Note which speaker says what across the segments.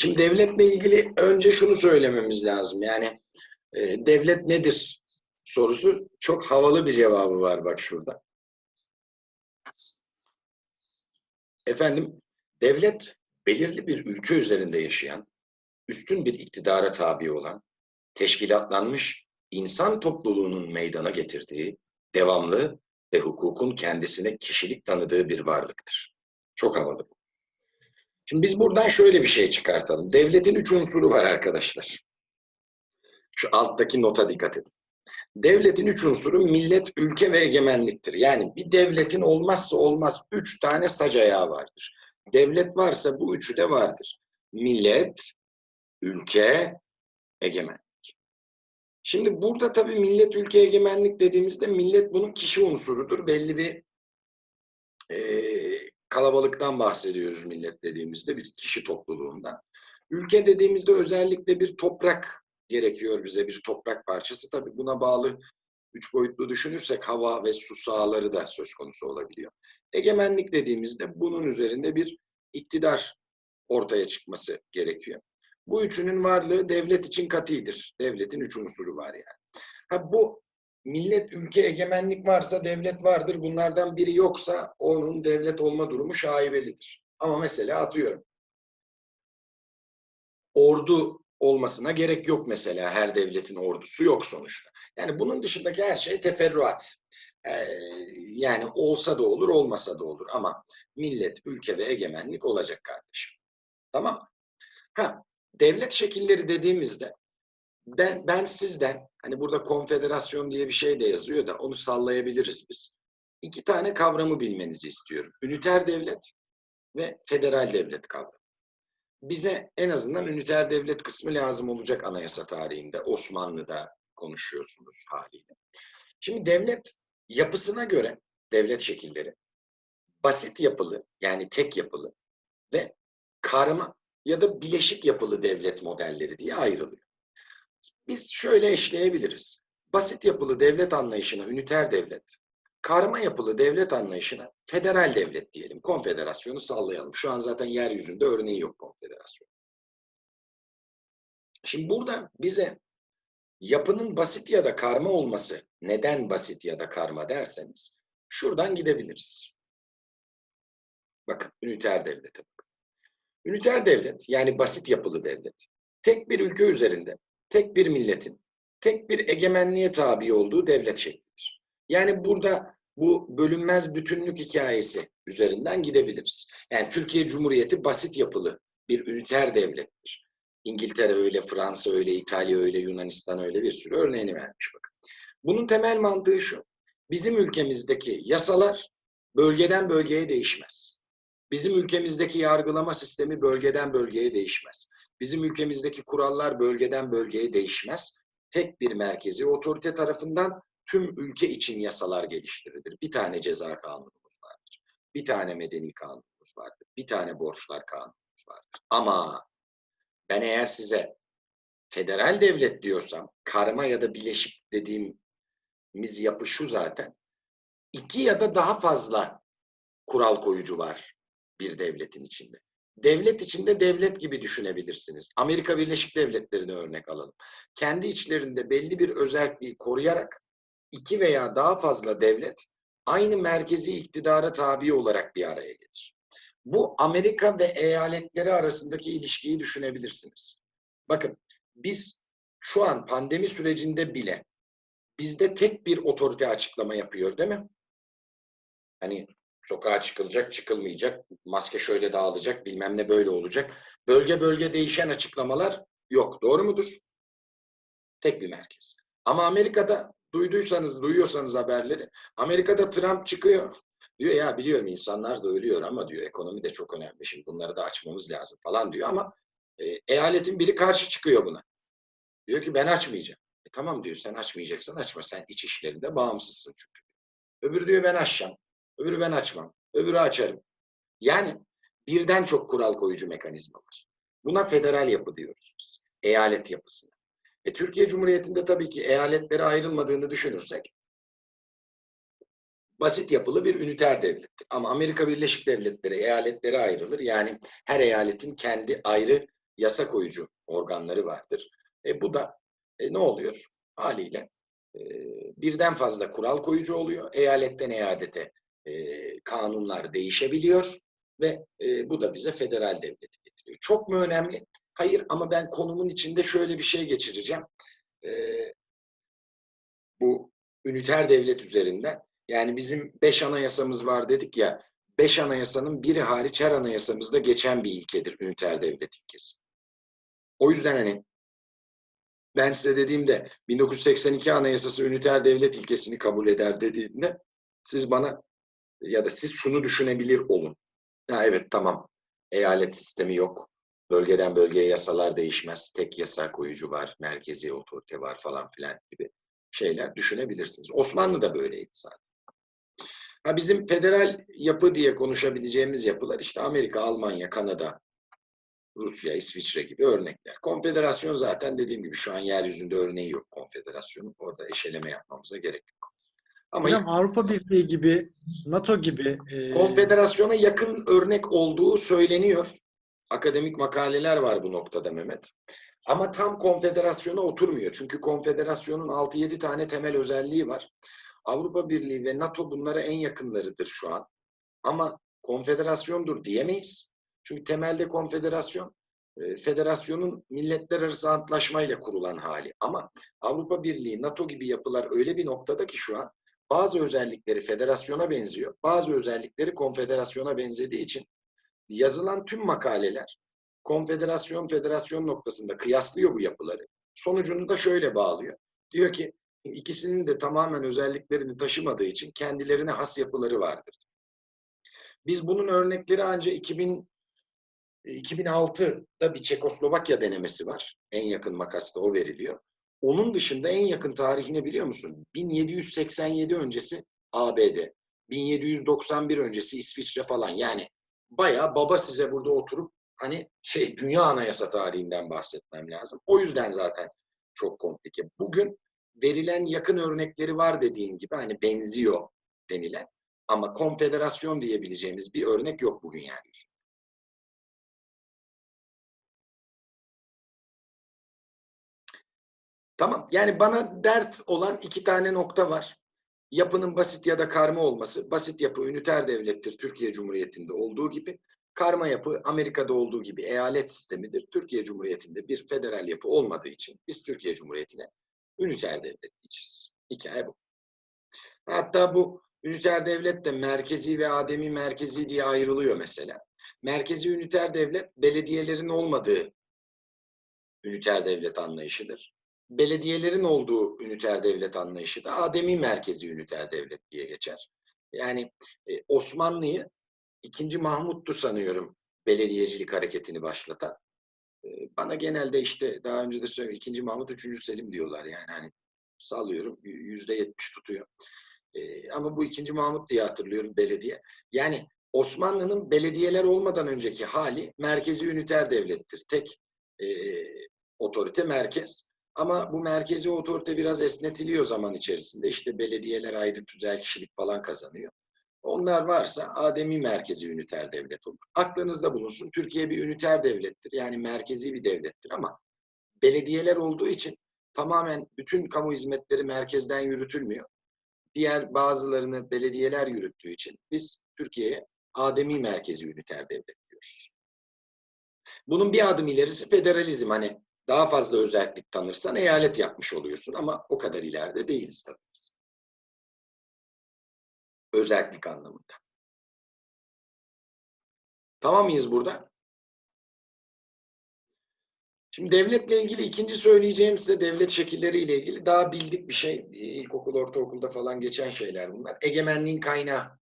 Speaker 1: Şimdi devletle ilgili önce şunu söylememiz lazım. Yani e, devlet nedir sorusu çok havalı bir cevabı var bak şurada. Efendim, devlet belirli bir ülke üzerinde yaşayan, üstün bir iktidara tabi olan, teşkilatlanmış insan topluluğunun meydana getirdiği, devamlı ve hukukun kendisine kişilik tanıdığı bir varlıktır. Çok havalı bu. Şimdi biz buradan şöyle bir şey çıkartalım. Devletin üç unsuru var arkadaşlar. Şu alttaki nota dikkat edin. Devletin üç unsuru millet, ülke ve egemenliktir. Yani bir devletin olmazsa olmaz üç tane sac ayağı vardır. Devlet varsa bu üçü de vardır. Millet, ülke, egemenlik. Şimdi burada tabii millet, ülke, egemenlik dediğimizde millet bunun kişi unsurudur. Belli bir e, kalabalıktan bahsediyoruz millet dediğimizde bir kişi topluluğundan. Ülke dediğimizde özellikle bir toprak gerekiyor bize bir toprak parçası. Tabii buna bağlı üç boyutlu düşünürsek hava ve su sahaları da söz konusu olabiliyor. Egemenlik dediğimizde bunun üzerinde bir iktidar ortaya çıkması gerekiyor. Bu üçünün varlığı devlet için katidir. Devletin üç unsuru var yani. Ha bu millet, ülke, egemenlik varsa devlet vardır. Bunlardan biri yoksa onun devlet olma durumu şaibelidir. Ama mesela atıyorum. Ordu olmasına gerek yok mesela. Her devletin ordusu yok sonuçta. Yani bunun dışındaki her şey teferruat. Ee, yani olsa da olur, olmasa da olur. Ama millet, ülke ve egemenlik olacak kardeşim. Tamam mı? Ha, devlet şekilleri dediğimizde ben, ben sizden, hani burada konfederasyon diye bir şey de yazıyor da onu sallayabiliriz biz. İki tane kavramı bilmenizi istiyorum. Üniter devlet ve federal devlet kavramı. Bize en azından üniter devlet kısmı lazım olacak anayasa tarihinde. Osmanlı'da konuşuyorsunuz haliyle. Şimdi devlet yapısına göre devlet şekilleri basit yapılı yani tek yapılı ve karma ya da bileşik yapılı devlet modelleri diye ayrılıyor. Biz şöyle eşleyebiliriz. Basit yapılı devlet anlayışına üniter devlet, karma yapılı devlet anlayışına federal devlet diyelim. Konfederasyonu sallayalım. Şu an zaten yeryüzünde örneği yok konfederasyon. Şimdi burada bize yapının basit ya da karma olması neden basit ya da karma derseniz şuradan gidebiliriz. Bakın üniter devlete bakın. Üniter devlet yani basit yapılı devlet tek bir ülke üzerinde tek bir milletin tek bir egemenliğe tabi olduğu devlet şeklidir. Yani burada bu bölünmez bütünlük hikayesi üzerinden gidebiliriz. Yani Türkiye Cumhuriyeti basit yapılı bir üniter devlettir. İngiltere öyle, Fransa öyle, İtalya öyle, Yunanistan öyle bir sürü örneğini vermiş bakın. Bunun temel mantığı şu. Bizim ülkemizdeki yasalar bölgeden bölgeye değişmez. Bizim ülkemizdeki yargılama sistemi bölgeden bölgeye değişmez. Bizim ülkemizdeki kurallar bölgeden bölgeye değişmez. Tek bir merkezi otorite tarafından tüm ülke için yasalar geliştirilir. Bir tane ceza kanunumuz vardır. Bir tane medeni kanunumuz vardır. Bir tane borçlar kanunumuz vardır. Ama ben eğer size federal devlet diyorsam, karma ya da bileşik dediğimiz yapı şu zaten. İki ya da daha fazla kural koyucu var bir devletin içinde. Devlet içinde devlet gibi düşünebilirsiniz. Amerika Birleşik Devletleri'ne örnek alalım. Kendi içlerinde belli bir özelliği koruyarak iki veya daha fazla devlet aynı merkezi iktidara tabi olarak bir araya gelir. Bu Amerika ve eyaletleri arasındaki ilişkiyi düşünebilirsiniz. Bakın biz şu an pandemi sürecinde bile bizde tek bir otorite açıklama yapıyor değil mi? Hani sokağa çıkılacak, çıkılmayacak, maske şöyle dağılacak, bilmem ne böyle olacak. Bölge bölge değişen açıklamalar yok. Doğru mudur? Tek bir merkez. Ama Amerika'da duyduysanız, duyuyorsanız haberleri, Amerika'da Trump çıkıyor. Diyor ya biliyorum insanlar da ölüyor ama diyor ekonomi de çok önemli. Şimdi bunları da açmamız lazım falan diyor ama e, eyaletin biri karşı çıkıyor buna. Diyor ki ben açmayacağım. E, tamam diyor sen açmayacaksan açma. Sen iç işlerinde bağımsızsın çünkü. Öbürü diyor ben açacağım. Öbürü ben açmam. Öbürü açarım. Yani birden çok kural koyucu mekanizma var. Buna federal yapı diyoruz biz. Eyalet yapısına. E, Türkiye Cumhuriyeti'nde tabii ki eyaletlere ayrılmadığını düşünürsek basit yapılı bir üniter devlettir. Ama Amerika Birleşik Devletleri eyaletlere ayrılır. Yani her eyaletin kendi ayrı yasa koyucu organları vardır. E, bu da e, ne oluyor? Haliyle e, birden fazla kural koyucu oluyor. Eyaletten eyalete e, kanunlar değişebiliyor ve e, bu da bize federal devleti getiriyor. Çok mu önemli? Hayır ama ben konumun içinde şöyle bir şey geçireceğim. E, bu üniter devlet üzerinden. Yani bizim beş anayasamız var dedik ya, beş anayasanın biri hariç her anayasamızda geçen bir ilkedir üniter devlet ilkesi. O yüzden hani ben size dediğimde 1982 anayasası üniter devlet ilkesini kabul eder dediğimde siz bana ya da siz şunu düşünebilir olun. Ha, evet tamam eyalet sistemi yok. Bölgeden bölgeye yasalar değişmez. Tek yasa koyucu var, merkezi otorite var falan filan gibi şeyler düşünebilirsiniz. Osmanlı da böyleydi zaten. Ha bizim federal yapı diye konuşabileceğimiz yapılar işte Amerika, Almanya, Kanada, Rusya, İsviçre gibi örnekler. Konfederasyon zaten dediğim gibi şu an yeryüzünde örneği yok konfederasyonun. Orada eşeleme yapmamıza gerek yok. Ama
Speaker 2: Hocam Avrupa Birliği gibi, NATO gibi e,
Speaker 1: konfederasyona yakın örnek olduğu söyleniyor. Akademik makaleler var bu noktada Mehmet. Ama tam konfederasyona oturmuyor. Çünkü konfederasyonun 6-7 tane temel özelliği var. Avrupa Birliği ve NATO bunlara en yakınlarıdır şu an. Ama konfederasyondur diyemeyiz. Çünkü temelde konfederasyon e, federasyonun milletler arası antlaşmayla kurulan hali. Ama Avrupa Birliği, NATO gibi yapılar öyle bir noktada ki şu an bazı özellikleri federasyona benziyor, bazı özellikleri konfederasyona benzediği için yazılan tüm makaleler konfederasyon federasyon noktasında kıyaslıyor bu yapıları. Sonucunu da şöyle bağlıyor. Diyor ki ikisinin de tamamen özelliklerini taşımadığı için kendilerine has yapıları vardır. Biz bunun örnekleri ancak 2000 2006'da bir Çekoslovakya denemesi var. En yakın makasta o veriliyor. Onun dışında en yakın tarihini biliyor musun? 1787 öncesi ABD, 1791 öncesi İsviçre falan. Yani bayağı baba size burada oturup hani şey dünya anayasa tarihinden bahsetmem lazım. O yüzden zaten çok komplike. Bugün verilen yakın örnekleri var dediğin gibi hani benziyor denilen ama konfederasyon diyebileceğimiz bir örnek yok bugün yeryüzünde. Tamam. Yani bana dert olan iki tane nokta var. Yapının basit ya da karma olması. Basit yapı üniter devlettir Türkiye Cumhuriyeti'nde olduğu gibi. Karma yapı Amerika'da olduğu gibi eyalet sistemidir. Türkiye Cumhuriyeti'nde bir federal yapı olmadığı için biz Türkiye Cumhuriyeti'ne üniter devlet diyeceğiz. Hikaye bu. Hatta bu üniter devlet de merkezi ve ademi merkezi diye ayrılıyor mesela. Merkezi üniter devlet belediyelerin olmadığı üniter devlet anlayışıdır belediyelerin olduğu üniter devlet anlayışı da ademi merkezi üniter devlet diye geçer. Yani e, Osmanlı'yı 2. Mahmut'tu sanıyorum belediyecilik hareketini başlatan. E, bana genelde işte daha önce de söyledim 2. Mahmut 3. Selim diyorlar yani hani sallıyorum yüzde yetmiş tutuyor. E, ama bu 2. Mahmut diye hatırlıyorum belediye. Yani Osmanlı'nın belediyeler olmadan önceki hali merkezi üniter devlettir. Tek e, otorite merkez. Ama bu merkezi otorite biraz esnetiliyor zaman içerisinde. İşte belediyeler ayrı tüzel kişilik falan kazanıyor. Onlar varsa ademi merkezi üniter devlet olur. Aklınızda bulunsun. Türkiye bir üniter devlettir. Yani merkezi bir devlettir ama belediyeler olduğu için tamamen bütün kamu hizmetleri merkezden yürütülmüyor. Diğer bazılarını belediyeler yürüttüğü için biz Türkiye'ye ademi merkezi üniter devlet diyoruz. Bunun bir adım ilerisi federalizm. Hani daha fazla özellik tanırsan eyalet yapmış oluyorsun ama o kadar ileride değiliz tabii biz. Özellik anlamında. Tamam mıyız burada? Şimdi devletle ilgili ikinci söyleyeceğim size devlet şekilleriyle ilgili daha bildik bir şey. İlkokul, ortaokulda falan geçen şeyler bunlar. Egemenliğin kaynağı.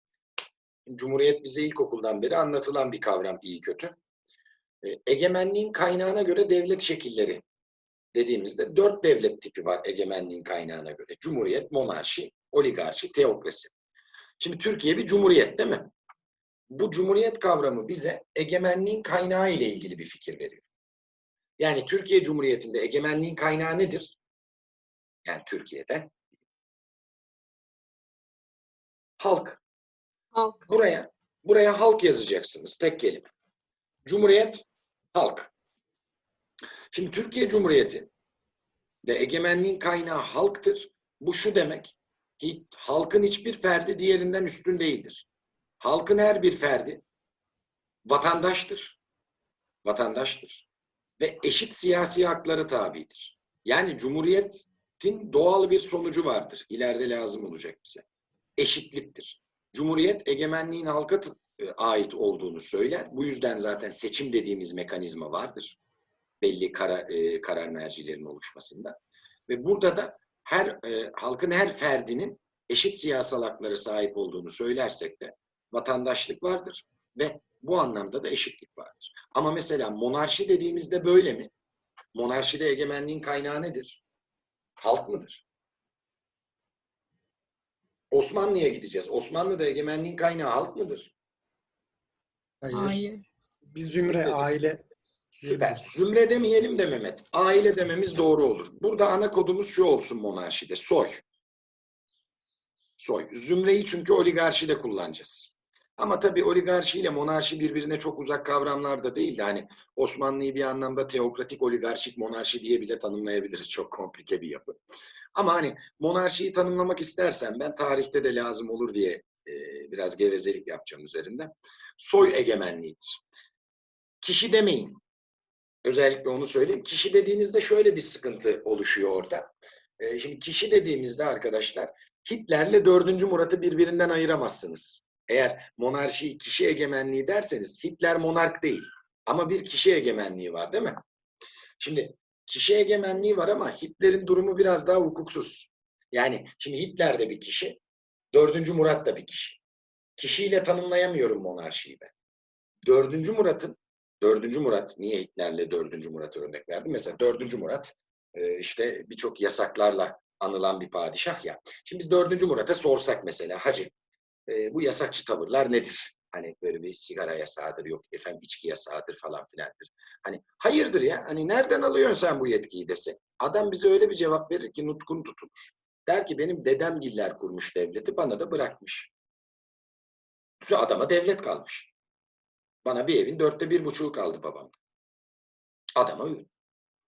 Speaker 1: Cumhuriyet bize ilkokuldan beri anlatılan bir kavram iyi kötü. Egemenliğin kaynağına göre devlet şekilleri dediğimizde dört devlet tipi var egemenliğin kaynağına göre. Cumhuriyet, monarşi, oligarşi, teokrasi. Şimdi Türkiye bir cumhuriyet değil mi? Bu cumhuriyet kavramı bize egemenliğin kaynağı ile ilgili bir fikir veriyor. Yani Türkiye Cumhuriyeti'nde egemenliğin kaynağı nedir? Yani Türkiye'de halk.
Speaker 3: Halk.
Speaker 1: Buraya buraya halk yazacaksınız tek kelime. Cumhuriyet halk. Şimdi Türkiye Cumhuriyeti ve egemenliğin kaynağı halktır. Bu şu demek, hiç, halkın hiçbir ferdi diğerinden üstün değildir. Halkın her bir ferdi vatandaştır. Vatandaştır. Ve eşit siyasi haklara tabidir. Yani Cumhuriyet'in doğal bir sonucu vardır. İleride lazım olacak bize. Eşitliktir. Cumhuriyet egemenliğin halka ait olduğunu söyler. Bu yüzden zaten seçim dediğimiz mekanizma vardır. Belli karar, e, karar mercilerinin oluşmasında. Ve burada da her e, halkın her ferdinin eşit siyasal haklara sahip olduğunu söylersek de vatandaşlık vardır ve bu anlamda da eşitlik vardır. Ama mesela monarşi dediğimizde böyle mi? Monarşide egemenliğin kaynağı nedir? Halk mıdır? Osmanlı'ya gideceğiz. Osmanlı'da egemenliğin kaynağı halk mıdır?
Speaker 2: Hayır.
Speaker 3: Hayır.
Speaker 2: Bir zümre, aile.
Speaker 1: Süper. Zümre demeyelim de Mehmet. Aile dememiz doğru olur. Burada ana kodumuz şu olsun monarşide. Soy. Soy. Zümreyi çünkü oligarşide kullanacağız. Ama tabii oligarşi ile monarşi birbirine çok uzak kavramlar da değil de hani Osmanlı'yı bir anlamda teokratik oligarşik monarşi diye bile tanımlayabiliriz. Çok komplike bir yapı. Ama hani monarşiyi tanımlamak istersen ben tarihte de lazım olur diye e, biraz gevezelik yapacağım üzerinde. Soy egemenliğidir. Kişi demeyin. Özellikle onu söyleyeyim. Kişi dediğinizde şöyle bir sıkıntı oluşuyor orada. Ee, şimdi kişi dediğimizde arkadaşlar Hitler'le 4. Murat'ı birbirinden ayıramazsınız. Eğer monarşiyi kişi egemenliği derseniz Hitler monark değil. Ama bir kişi egemenliği var değil mi? Şimdi kişi egemenliği var ama Hitler'in durumu biraz daha hukuksuz. Yani şimdi Hitler de bir kişi, 4. Murat da bir kişi. Kişiyle tanımlayamıyorum monarşiyi ben. 4. Murat'ın 4. Murat, niye Hitler'le 4. Murat'ı örnek verdim? Mesela 4. Murat e, işte birçok yasaklarla anılan bir padişah ya. Şimdi biz 4. Murat'a sorsak mesela hacı e, bu yasakçı tavırlar nedir? Hani böyle bir sigara yasağıdır, yok efendim içki yasağıdır falan filandır. Hani hayırdır ya, hani nereden alıyorsun sen bu yetkiyi dese. Adam bize öyle bir cevap verir ki nutkun tutulur. Der ki benim dedemgiller kurmuş devleti bana da bırakmış. Sonra adama devlet kalmış. Bana bir evin dörtte bir buçuğu kaldı babam. Adama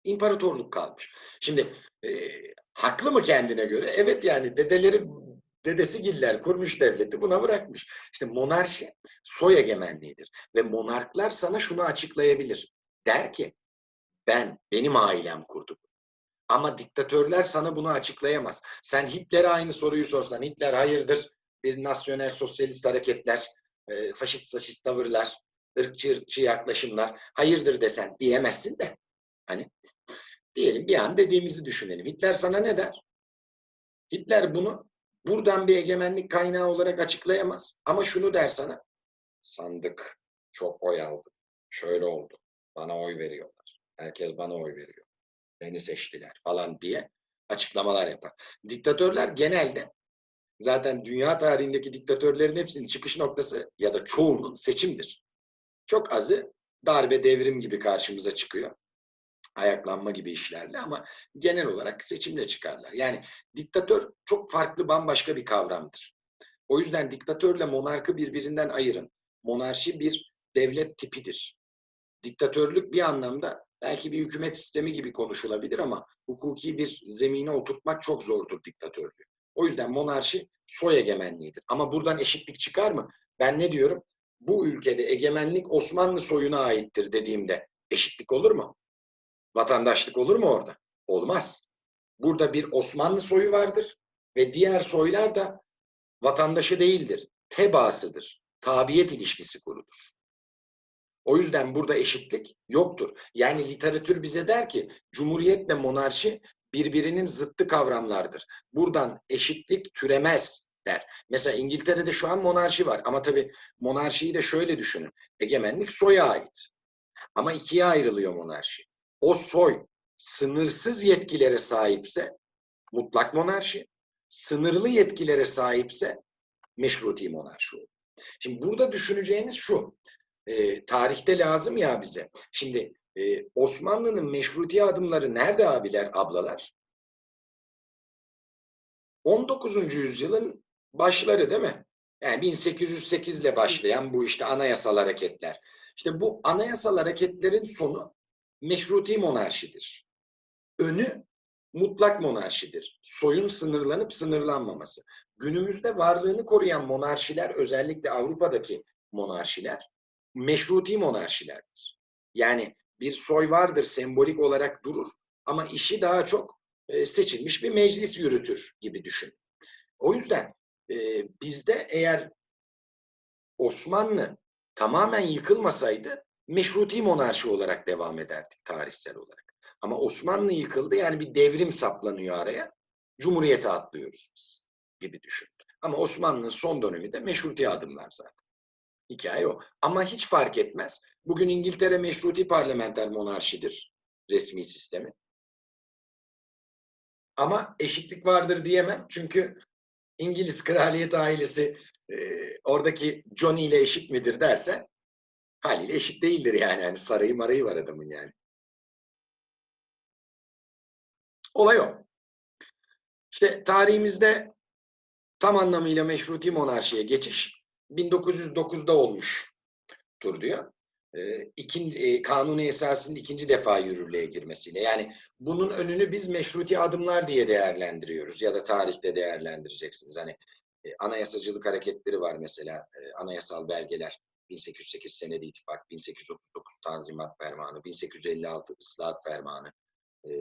Speaker 1: imparatorluk kalmış. Şimdi e, haklı mı kendine göre? Evet yani dedeleri dedesi giller kurmuş devleti buna bırakmış. İşte monarşi soy egemenliğidir. Ve monarklar sana şunu açıklayabilir. Der ki ben, benim ailem kurdu. Ama diktatörler sana bunu açıklayamaz. Sen Hitler'e aynı soruyu sorsan, Hitler hayırdır bir nasyonel sosyalist hareketler, e, faşist faşist tavırlar, ırkçı ırkçı yaklaşımlar hayırdır desen diyemezsin de. Hani diyelim bir an dediğimizi düşünelim. Hitler sana ne der? Hitler bunu buradan bir egemenlik kaynağı olarak açıklayamaz. Ama şunu der sana. Sandık çok oy aldı. Şöyle oldu. Bana oy veriyorlar. Herkes bana oy veriyor. Beni seçtiler falan diye açıklamalar yapar. Diktatörler genelde zaten dünya tarihindeki diktatörlerin hepsinin çıkış noktası ya da çoğunun seçimdir. Çok azı darbe devrim gibi karşımıza çıkıyor. Ayaklanma gibi işlerle ama genel olarak seçimle çıkarlar. Yani diktatör çok farklı bambaşka bir kavramdır. O yüzden diktatörle monarkı birbirinden ayırın. Monarşi bir devlet tipidir. Diktatörlük bir anlamda belki bir hükümet sistemi gibi konuşulabilir ama hukuki bir zemine oturtmak çok zordur diktatörlüğü. O yüzden monarşi soy egemenliğidir. Ama buradan eşitlik çıkar mı? Ben ne diyorum? Bu ülkede egemenlik Osmanlı soyuna aittir dediğimde eşitlik olur mu? Vatandaşlık olur mu orada? Olmaz. Burada bir Osmanlı soyu vardır ve diğer soylar da vatandaşı değildir. Tebaasıdır. Tabiyet ilişkisi kurudur. O yüzden burada eşitlik yoktur. Yani literatür bize der ki cumhuriyetle monarşi birbirinin zıttı kavramlardır. Buradan eşitlik türemez der. Mesela İngiltere'de şu an monarşi var ama tabii monarşiyi de şöyle düşünün. Egemenlik soya ait. Ama ikiye ayrılıyor monarşi. O soy sınırsız yetkilere sahipse mutlak monarşi, sınırlı yetkilere sahipse meşruti monarşi olur. Şimdi burada düşüneceğiniz şu, e, tarihte lazım ya bize. Şimdi e, Osmanlı'nın meşruti adımları nerede abiler, ablalar? 19. yüzyılın başları değil mi? Yani 1808 ile başlayan bu işte anayasal hareketler. İşte bu anayasal hareketlerin sonu meşruti monarşidir. Önü mutlak monarşidir. Soyun sınırlanıp sınırlanmaması. Günümüzde varlığını koruyan monarşiler, özellikle Avrupa'daki monarşiler, meşruti monarşilerdir. Yani bir soy vardır, sembolik olarak durur ama işi daha çok e, seçilmiş bir meclis yürütür gibi düşün. O yüzden e, bizde eğer Osmanlı tamamen yıkılmasaydı meşruti monarşi olarak devam ederdik tarihsel olarak. Ama Osmanlı yıkıldı yani bir devrim saplanıyor araya. Cumhuriyete atlıyoruz biz gibi düşün. Ama Osmanlı'nın son dönemi de meşruti adımlar zaten. Hikaye o. Ama hiç fark etmez. Bugün İngiltere meşruti parlamenter monarşidir. Resmi sistemi. Ama eşitlik vardır diyemem. Çünkü İngiliz kraliyet ailesi e, oradaki Johnny ile eşit midir derse haliyle eşit değildir yani. yani sarayı marayı var adamın yani. Olay o. İşte tarihimizde tam anlamıyla meşruti monarşiye geçiş 1909'da olmuştur diyor. Ee, ikinci, e, kanuni esasının ikinci defa yürürlüğe girmesiyle. Yani bunun önünü biz meşruti adımlar diye değerlendiriyoruz ya da tarihte değerlendireceksiniz. Hani e, anayasacılık hareketleri var mesela e, anayasal belgeler. 1808 Senedi İttifak, 1839 Tanzimat Fermanı, 1856 Islahat Fermanı, e,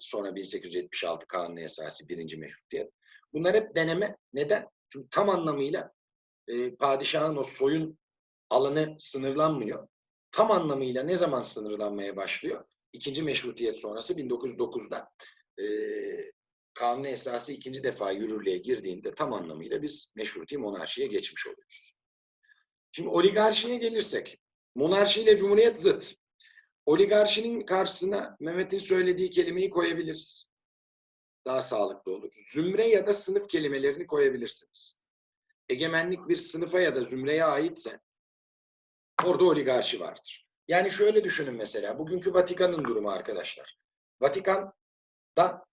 Speaker 1: sonra 1876 Kanuni Esası birinci meşrutiyet. Bunlar hep deneme. Neden? Çünkü tam anlamıyla e, padişahın o soyun alanı sınırlanmıyor. Tam anlamıyla ne zaman sınırlanmaya başlıyor? İkinci meşrutiyet sonrası 1909'da e, kanun esası ikinci defa yürürlüğe girdiğinde tam anlamıyla biz meşruti monarşiye geçmiş oluyoruz. Şimdi oligarşiye gelirsek, monarşi ile cumhuriyet zıt. Oligarşinin karşısına Mehmet'in söylediği kelimeyi koyabiliriz. Daha sağlıklı olur. Zümre ya da sınıf kelimelerini koyabilirsiniz. Egemenlik bir sınıfa ya da zümreye aitse orada oligarşi vardır. Yani şöyle düşünün mesela, bugünkü Vatikan'ın durumu arkadaşlar. Vatikan'da,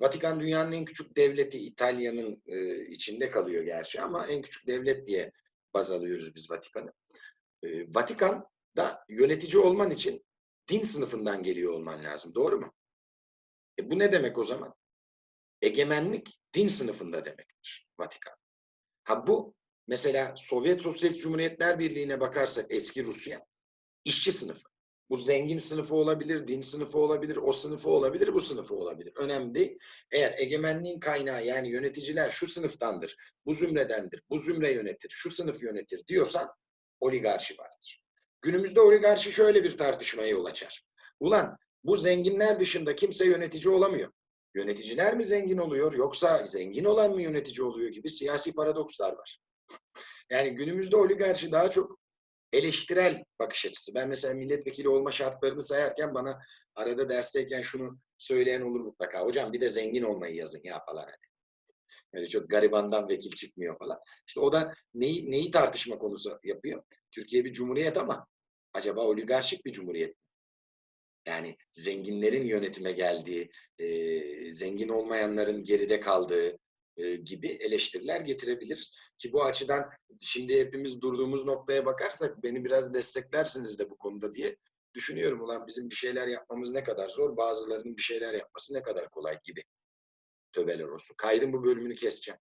Speaker 1: Vatikan dünyanın en küçük devleti İtalya'nın e, içinde kalıyor gerçi ama en küçük devlet diye baz alıyoruz biz Vatikan'ı. E, Vatikan'da yönetici olman için din sınıfından geliyor olman lazım. Doğru mu? E, bu ne demek o zaman? Egemenlik din sınıfında demektir Vatikan. Ha bu mesela Sovyet Sosyalist Cumhuriyetler Birliği'ne bakarsak eski Rusya işçi sınıfı. Bu zengin sınıfı olabilir, din sınıfı olabilir, o sınıfı olabilir, bu sınıfı olabilir. Önemli değil. Eğer egemenliğin kaynağı yani yöneticiler şu sınıftandır, bu zümredendir, bu zümre yönetir, şu sınıf yönetir diyorsan oligarşi vardır. Günümüzde oligarşi şöyle bir tartışmaya yol açar. Ulan bu zenginler dışında kimse yönetici olamıyor. Yöneticiler mi zengin oluyor yoksa zengin olan mı yönetici oluyor gibi siyasi paradokslar var. Yani günümüzde oligarşi daha çok eleştirel bakış açısı. Ben mesela milletvekili olma şartlarını sayarken bana arada dersteyken şunu söyleyen olur mutlaka. Hocam bir de zengin olmayı yazın ya falan hani. Yani çok garibandan vekil çıkmıyor falan. İşte o da neyi, neyi tartışma konusu yapıyor? Türkiye bir cumhuriyet ama acaba oligarşik bir cumhuriyet mi? Yani zenginlerin yönetime geldiği, e, zengin olmayanların geride kaldığı e, gibi eleştiriler getirebiliriz. Ki bu açıdan şimdi hepimiz durduğumuz noktaya bakarsak beni biraz desteklersiniz de bu konuda diye düşünüyorum. Ulan bizim bir şeyler yapmamız ne kadar zor, bazılarının bir şeyler yapması ne kadar kolay gibi. Töbeler olsun. Kaydın bu bölümünü keseceğim.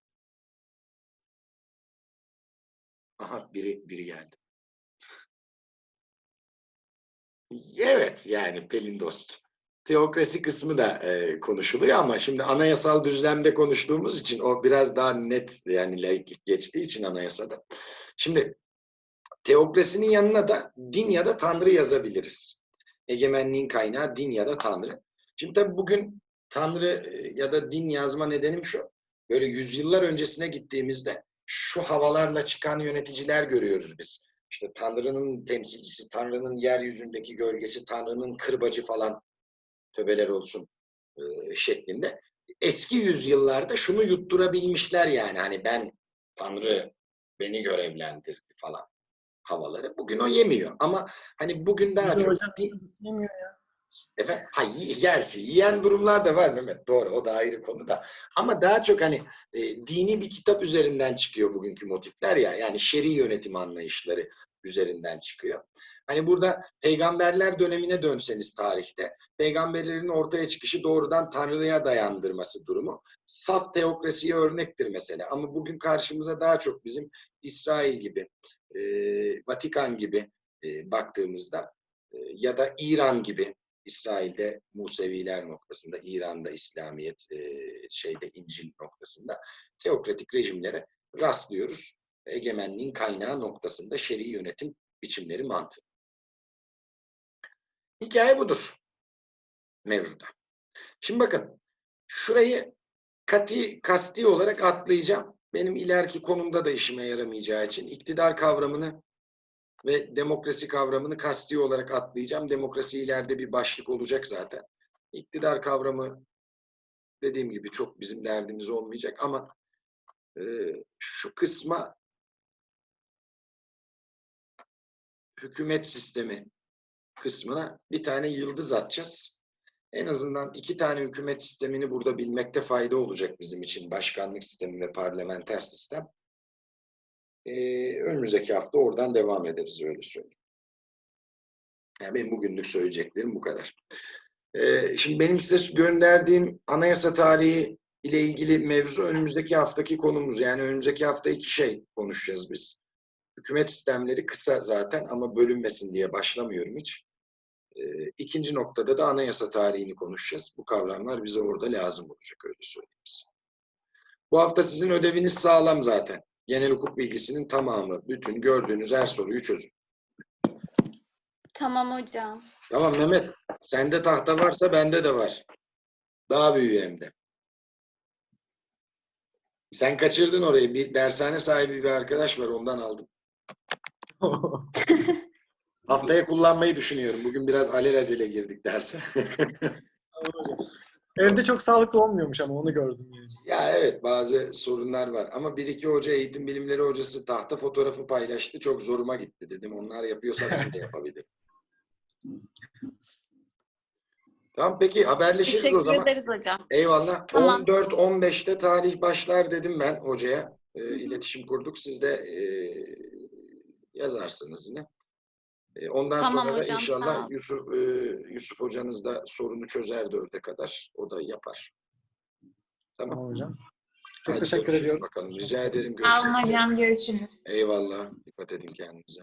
Speaker 1: Aha biri biri geldi. Evet yani Pelin Dost. Teokrasi kısmı da e, konuşuluyor ama şimdi anayasal düzlemde konuştuğumuz için o biraz daha net yani laiklik geçtiği için anayasada. Şimdi teokrasinin yanına da din ya da tanrı yazabiliriz. Egemenliğin kaynağı din ya da tanrı. Şimdi tabii bugün tanrı ya da din yazma nedenim şu. Böyle yüzyıllar öncesine gittiğimizde şu havalarla çıkan yöneticiler görüyoruz biz. İşte Tanrı'nın temsilcisi, Tanrı'nın yeryüzündeki gölgesi, Tanrı'nın kırbacı falan töbeler olsun e, şeklinde. Eski yüzyıllarda şunu yutturabilmişler yani hani ben Tanrı beni görevlendirdi falan havaları. Bugün o yemiyor ama hani bugün daha
Speaker 2: Bir de
Speaker 1: çok
Speaker 2: hocam
Speaker 1: di-
Speaker 2: yemiyor ya.
Speaker 1: Efendim, ha, gerçi yiyen durumlar da var Mehmet. Doğru, o da ayrı konu da. Ama daha çok hani e, dini bir kitap üzerinden çıkıyor bugünkü motifler ya. Yani şer'i yönetim anlayışları üzerinden çıkıyor. Hani burada peygamberler dönemine dönseniz tarihte, peygamberlerin ortaya çıkışı doğrudan Tanrı'ya dayandırması durumu saf teokrasiye örnektir mesela. Ama bugün karşımıza daha çok bizim İsrail gibi, e, Vatikan gibi e, baktığımızda e, ya da İran gibi İsrail'de Museviler noktasında, İran'da İslamiyet, şeyde İncil noktasında teokratik rejimlere rastlıyoruz. Egemenliğin kaynağı noktasında şer'i yönetim biçimleri mantığı. Hikaye budur mevzuda. Şimdi bakın şurayı kati, kasti olarak atlayacağım. Benim ileriki konumda da işime yaramayacağı için iktidar kavramını ve demokrasi kavramını kasti olarak atlayacağım. Demokrasi ileride bir başlık olacak zaten. İktidar kavramı dediğim gibi çok bizim derdimiz olmayacak ama e, şu kısma hükümet sistemi kısmına bir tane yıldız atacağız. En azından iki tane hükümet sistemini burada bilmekte fayda olacak bizim için. Başkanlık sistemi ve parlamenter sistem. Ee, önümüzdeki hafta oradan devam ederiz öyle söyleyeyim. Yani benim bugünlük söyleyeceklerim bu kadar. Ee, şimdi benim size gönderdiğim anayasa tarihi ile ilgili mevzu önümüzdeki haftaki konumuz. Yani önümüzdeki hafta iki şey konuşacağız biz. Hükümet sistemleri kısa zaten ama bölünmesin diye başlamıyorum hiç. Ee, ikinci noktada da anayasa tarihini konuşacağız. Bu kavramlar bize orada lazım olacak öyle söyleyeyim size. Bu hafta sizin ödeviniz sağlam zaten. Genel hukuk bilgisinin tamamı, bütün gördüğünüz her soruyu çözün.
Speaker 3: Tamam hocam.
Speaker 1: Tamam Mehmet, sende tahta varsa bende de var. Daha büyüğü hem de. Sen kaçırdın orayı. Bir dershane sahibi bir arkadaş var ondan aldım. Haftaya kullanmayı düşünüyorum. Bugün biraz alelacele girdik derse.
Speaker 2: Evde çok sağlıklı olmuyormuş ama onu gördüm yani.
Speaker 1: ya evet bazı sorunlar var. Ama bir iki hoca eğitim bilimleri hocası tahta fotoğrafı paylaştı. Çok zoruma gitti dedim. Onlar yapıyorsa ben de yapabilirim. Tamam peki haberleşiriz o
Speaker 3: Teşekkür
Speaker 1: zaman.
Speaker 3: ederiz hocam.
Speaker 1: Eyvallah.
Speaker 3: Tamam.
Speaker 1: 14-15'te tarih başlar dedim ben hocaya. E, iletişim kurduk. Siz de e, yazarsınız yine. E, ondan
Speaker 3: Tamam
Speaker 1: sonra da
Speaker 3: hocam,
Speaker 1: inşallah. Yusuf, e, Yusuf hocanız da sorunu çözer dörde kadar. O da yapar. Tamam.
Speaker 2: Tamam hocam. Çok
Speaker 1: Hadi
Speaker 2: teşekkür
Speaker 1: görüşürüz
Speaker 2: ediyorum.
Speaker 1: Bakalım. Rica ederim. Görüşmek üzere.
Speaker 4: hocam görüşürüz.
Speaker 1: Eyvallah. Dikkat edin kendinize.